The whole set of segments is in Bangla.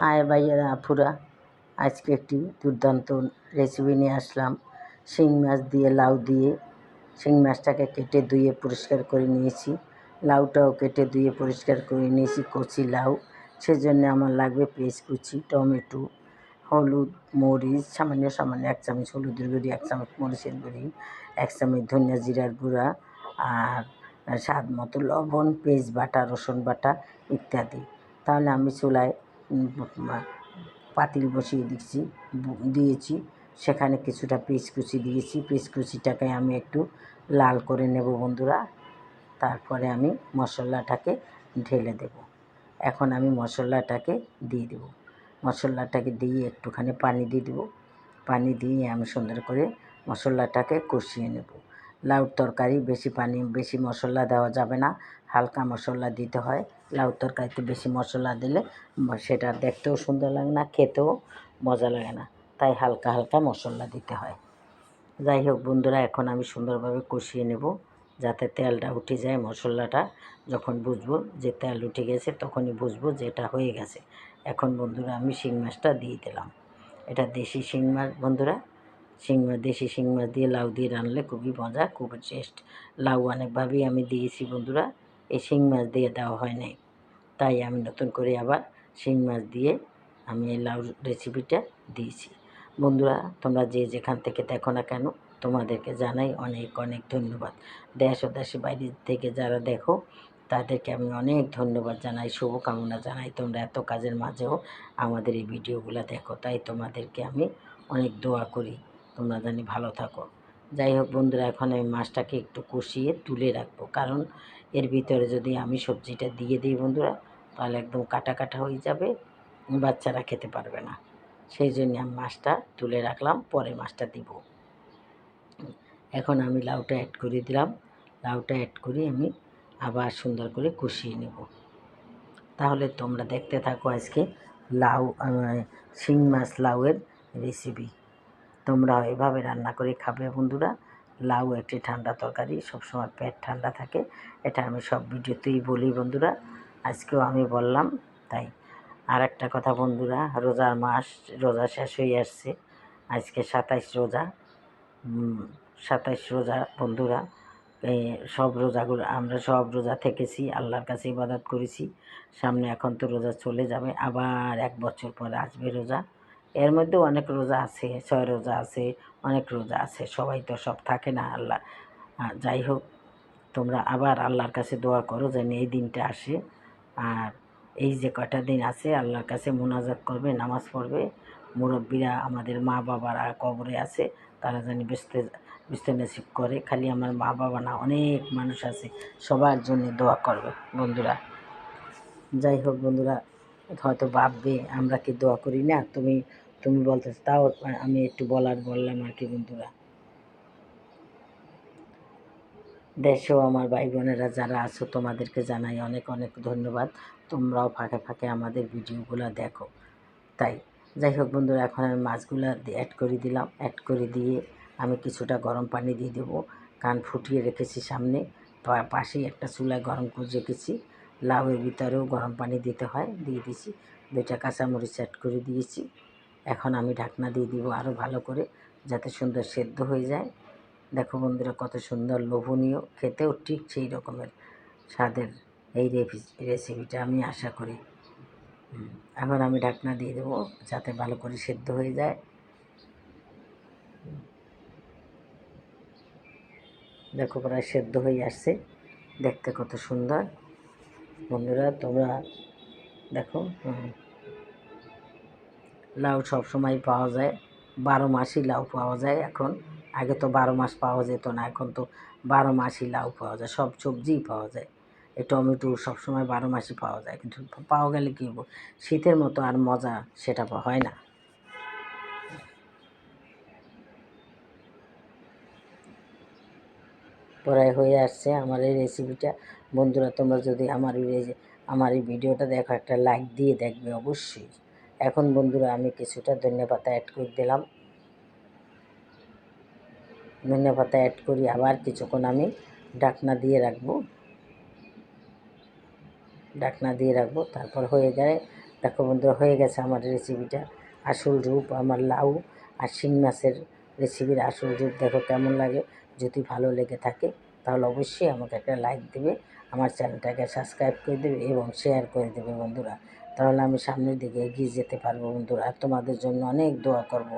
হাই ভাইয়েরা, আপুরা। আজকে একটি দুর্দান্ত রেসিপি নিয়ে আসলাম। শিং মাছ দিয়ে লাউ দিয়ে। শিং মাছটাকে কেটে ধুয়ে পরিষ্কার করে নিয়েছি। লাউটাও কেটে ধুয়ে পরিষ্কার করে নিয়েছি, কচি লাউ। সেজন্য আমার লাগবে পেঁয়াজ কুচি, টমেটো, হলুদ, মরিচ, সামান্য সামান্য এক চামচ হলুদের গুঁড়ি, এক চামচ মরিচের গুঁড়ি, এক চামচ ধনিয়া জিরার গুঁড়া আর স্বাদ মতো লবণ, পেঁয়াজ বাটা, রসুন বাটা ইত্যাদি। তাহলে আমি চুলায় পাতিল বসিয়ে দিচ্ছি দিয়েছি। সেখানে কিছুটা পেঁয়াজ কুচি দিয়েছি। পেঁয়াজ কুচিটাকে আমি একটু লাল করে নেব বন্ধুরা। তারপরে আমি মশলাটাকে ঢেলে দেব। এখন আমি মশলাটাকে দিয়ে দেব। মশলাটাকে দিয়ে একটুখানি পানি দিয়ে দেবো। পানি দিয়ে আমি সুন্দর করে মশলাটাকে কষিয়ে নেব। লাউ তরকারি বেশি পানি, বেশি মশলা দেওয়া যাবে না। হালকা মশলা দিতে হয়। লাউ তরকারিতে বেশি মশলা দিলে সেটা দেখতেও সুন্দর লাগে না, খেতেও মজা লাগে না। তাই হালকা হালকা মশলা দিতে হয়। যাই হোক বন্ধুরা, এখন আমি সুন্দরভাবে কষিয়ে নেব যাতে তেলটা উঠে যায় মশলাটা। যখন বুঝব যে তেল উঠে গেছে তখনই বুঝব যে এটা হয়ে গেছে। এখন বন্ধুরা আমি শিং মাছটা দিয়ে দিলাম। এটা দেশি শিং মাছ বন্ধুরা। শিং মাছ দেশি শিং মাছ দিয়ে লাউ দিয়ে রানলে খুবই মজা, খুবই টেস্ট। লাউ অনেকভাবেই আমি দিয়েছি বন্ধুরা। এই শিং মাছ দিয়ে দেওয়া হয় নাই। তাই আমি নতুন করে আবার শিং মাছ দিয়ে আমি এই লাউ রেসিপিটা দিয়েছি। বন্ধুরা, তোমরা যে যেখান থেকে দেখো না কেন, তোমাদেরকে জানাই অনেক অনেক ধন্যবাদ। দেশ ও দেশের বাইরে থেকে যারা দেখো, তাদেরকে আমি অনেক ধন্যবাদ জানাই, শুভকামনা জানাই। তোমরা এত কাজের মাঝেও আমাদের এই ভিডিওগুলো দেখো, তাই তোমাদেরকে আমি অনেক দোয়া করি। তোমরা জানি ভালো থাকো। যাই হোক বন্ধুরা, এখন আমি মাছটাকে একটু কষিয়ে তুলে রাখব, কারণ এর ভিতরে যদি আমি সবজিটা দিয়ে দিই বন্ধুরা, তাহলে একদম কাটা কাটা হয়ে যাবে, বাচ্চারা খেতে পারবে না। সেই জন্য আমি মাছটা তুলে রাখলাম, পরে মাছটা দিব। এখন আমি লাউটা অ্যাড করে দিলাম। লাউটা অ্যাড করে আমি আবার সুন্দর করে কষিয়ে নেব। তাহলে তোমরা দেখতে থাকো আজকে লাউ শিং মাছ লাউয়ের রেসিপি তোমরা এভাবে রান্না করে খাবে বন্ধুরা। লাউ, একটি ঠান্ডা তরকারি, সবসময় পেট ঠান্ডা থাকে। এটা আমি সব ভিডিওতেই বলি বন্ধুরা। আজকেও আমি বললাম, তাই। আর একটা কথা বন্ধুরা, রোজার মাস, রোজা শেষ হয়ে আসছে। আজকে সাতাইশ রোজা। সাতাইশ রোজা বন্ধুরা সব রোজাগুলো, আমরা সব রোজা থেকেছি, আল্লাহর কাছে ইবাদত করেছি। সামনে এখন তো রোজা চলে যাবে, আবার এক বছর পরে আসবে রোজা। এর মধ্যে অনেক রোজা আছে, ছয় রোজা আছে, অনেক রোজা আছে, সবাই তো সব থাকে না আল্লাহ। যাই হোক, তোমরা আবার আল্লাহর কাছে দোয়া করো যেন এই দিনটা আসে। আর এই যে কটা দিন আছে, আল্লাহর কাছে মোনাজাত করবে, নামাজ পড়বে। মুরব্বীরা, আমাদের মা বাবারা কবরে আছে, তারা জানি বেসতে বেসতে নসিব করে। খালি আমার মা বাবা না, অনেক মানুষ আছে, সবার জন্য দোয়া করবে, বন্ধুরা। যাই হোক, বন্ধুরা হয়তো ভাববে, আমরা কি দোয়া করি না? তুমি তুমি বলতে তাও আমি একটু বলার বললাম আর কি বন্ধুরা। দেশেও আমার ভাই বোনেরা যারা আছো, তোমাদেরকে জানাই অনেক অনেক ধন্যবাদ। তোমরাও ফাঁকে ফাঁকে আমাদের ভিডিওগুলো দেখো। তাই, যাই হোক বন্ধুরা, এখন আমি মাছগুলো অ্যাড করে দিলাম। অ্যাড করে দিয়ে আমি কিছুটা গরম পানি দিয়ে দেবো। কান ফুটিয়ে রেখেছি সামনে। পাশেই একটা চুলায় গরম করে রেখেছি। লাউয়ের ভিতরেও গরম পানি দিতে হয়, দিয়ে দিয়েছি দুইটা কাঁচামরিচ অ্যাড করে দিয়েছি। এখন আমি ঢাকনা দিয়ে দিব আরও ভালো করে, যাতে সুন্দর সেদ্ধ হয়ে যায়। দেখো বন্ধুরা, কত সুন্দর লোভনীয়, খেতেও ঠিক সেই রকমের স্বাদের এই রেসিপিটা আমি আশা করি। এখন আমি ঢাকনা দিয়ে দেবো যাতে ভালো করে সেদ্ধ হয়ে যায়। দেখো প্রায় সেদ্ধ হয়ে আসছে, দেখতে কত সুন্দর। বন্ধুরা, তোমরা দেখো লাউ সব সময় পাওয়া যায়। বারো মাসই লাউ পাওয়া যায় এখন। আগে তো বারো মাস পাওয়া যেত না, এখন তো বারো মাসই লাউ পাওয়া যায়, সব সবজিই পাওয়া যায়। এই টমেটো সবসময় বারো মাসই পাওয়া যায়, কিন্তু পাওয়া গেলে কী শীতের মতো আর মজা সেটা হয় না। প্রায় হয়ে আসছে আমার এই রেসিপিটা বন্ধুরা, তোমরা যদি আমার আমার এই ভিডিওটা দেখো, একটা লাইক দিয়ে দেখবে অবশ্যই। এখন বন্ধুরা, আমি কিছুটা ধনিয়া অ্যাড করে দিলাম। ধনিয়া অ্যাড করি, আবার কিছুক্ষণ আমি ডাকনা দিয়ে রাখব। ডাকনা দিয়ে রাখব, তারপর হয়ে গেলে, দেখো বন্ধুরা, হয়ে গেছে আমার রেসিপিটা আসল রূপ, আমার লাউ আর শিং মাছের রেসিপির আসল রূপ, দেখো কেমন লাগে। যদি ভালো লেগে থাকে, তাহলে অবশ্যই আমাকে একটা লাইক দেবে, আমার চ্যানেলটাকে সাবস্ক্রাইব করে দেবে এবং শেয়ার করে দেবে বন্ধুরা। তাহলে আমি সামনের দিকে এগিয়ে যেতে পারব বন্ধুরা, আর তোমাদের জন্য অনেক দোয়া করব।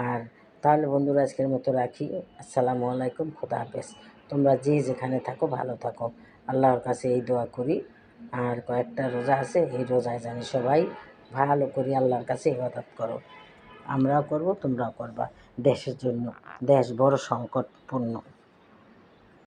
আর তাহলে বন্ধুরা আজকের মতো রাখি, আসসালামু আলাইকুম, খোদা হাফেজ। তোমরা যে যেখানে থাকো, ভালো থাকো। আল্লাহর কাছে এই দোয়া করি। আর কয়েকটা রোজা আছে, এই রোজায় জানি সবাই ভালো করি আল্লাহর কাছে ইবাদত করো। আমরাও করব তোমরাও করবা। দেশের জন্য দেশ বড় সংকটপূর্ণ।